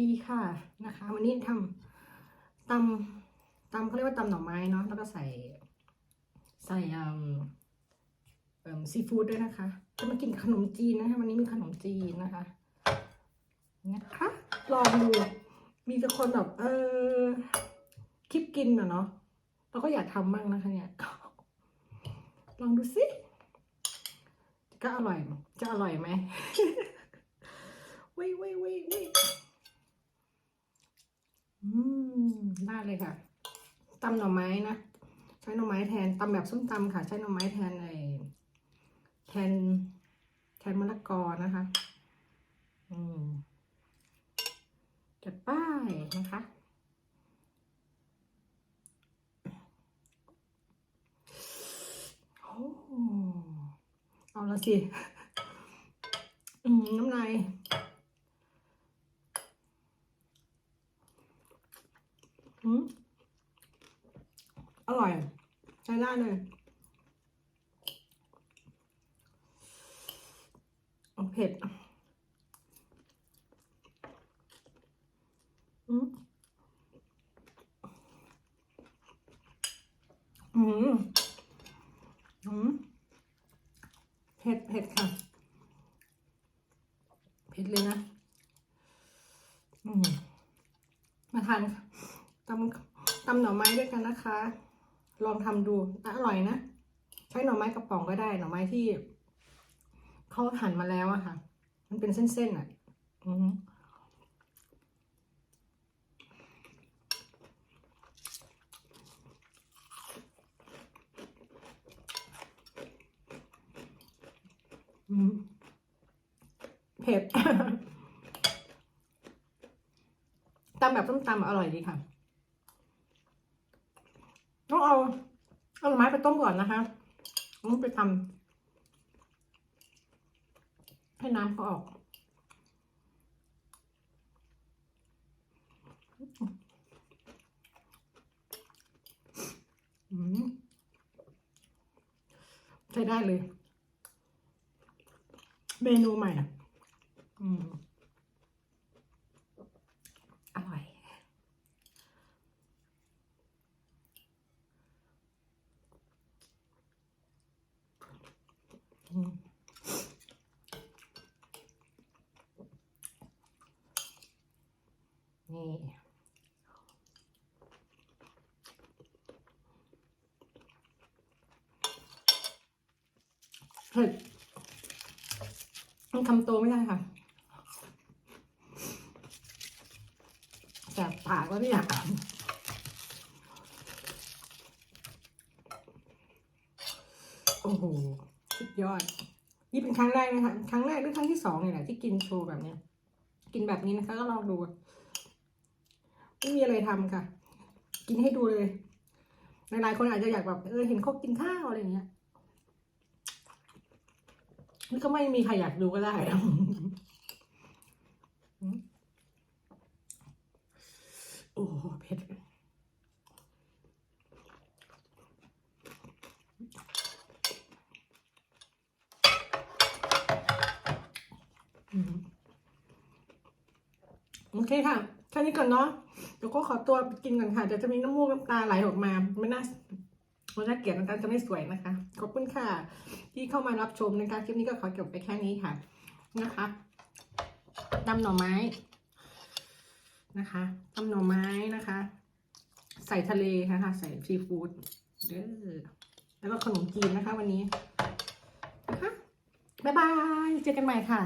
ดีค่ะนะคะ วันนี้ทำตำตำเขาเรียกว่าตำหน่อไม้เนาะแล้วก็ใส่ ใส่เอ่อซีฟู้ดด้วยนะคะ จะมากินขนมจีนนะคะวันนี้มีขนมจีนนะคะนะคะลองดูมีแต่คนแบบเออคลิปกินอะเนาะเราก็อยากทำบ้างนะคะเนี่ยลองดูสิก็อร่อย จะอร่อยไหมวิวิวิวิ อืมได้เลยค่ะตำหน่อไม้นะใช้หน่อไม้แทนตำแบบส้มตำค่ะ ใช้หน่อไม้แทนไอแทนแทนมะละกอนะคะ อืมจัดป้ายนะคะโอ้เอาละสิ อืมน้ำลาย อืมอร่อย ใช้ได้เลย เผ็ด อืมอืมอืมเผ็ดเผ็ดค่ะ เผ็ดเลยนะ อืมมาทาน ตำตำหน่อไม้ด้วยกันนะคะ ลองทำดูอร่อยนะใช้หน่อไม้กระป๋องก็ได้หน่อไม้ที่เขาหั่นมาแล้วอะค่ะ มันเป็นเส้นๆอะอือเผ็ดตำแบบส้มตำอร่อยดีค่ะ ต้องเอาเอาหน่อไม้ไปต้มก่อนนะคะต้องไปทำให้น้ำเขาออกใช้ได้เลย เมนูใหม่ อืม อร่อย อืม นี่เผ็ดต้องทำโตวไม่ได้ค่ะแสบปากแล้วเนี่ยโอ้โห สุดยอด นี่เป็นครั้งแรกนะคะ ครั้งแรกหรือครั้งที่สองเนี่ยแหละที่กินโชว์แบบเนี้ย กินแบบนี้นะคะก็ลองดู ไม่มีอะไรทำค่ะ กินให้ดูเลย หลายๆคนอาจจะอยากแบบเออเห็นเขากินข้าวอะไรอย่างเงี้ยนี่ก็ไม่มีใครอยากดูก็ได้โอ้โหเผ็ดโอเคค่ะแค่นี้ก่อนเนาะ เดี๋ยวก็ขอตัวไปกินก่อนค่ะเดี๋ยวจะมีน้ำมูกน้ำตาไหลออกมาไม่น่าไม่น่าเกลียดนะคะจะไม่สวยนะคะ ขอบคุณค่ะ ที่เข้ามารับชมนะคะคลิปนี้ก็ขอจบไปแค่นี้ค่ะนะคะตำหน่อไม้นะคะตำหน่อไม้นะคะ ใส่ทะเลนะคะ ใส่ซีฟู้ดเด้อแล้วก็ขนมจีนนะคะ วันนี้นะคะบ๊ายบาย เจอกันใหม่ค่ะ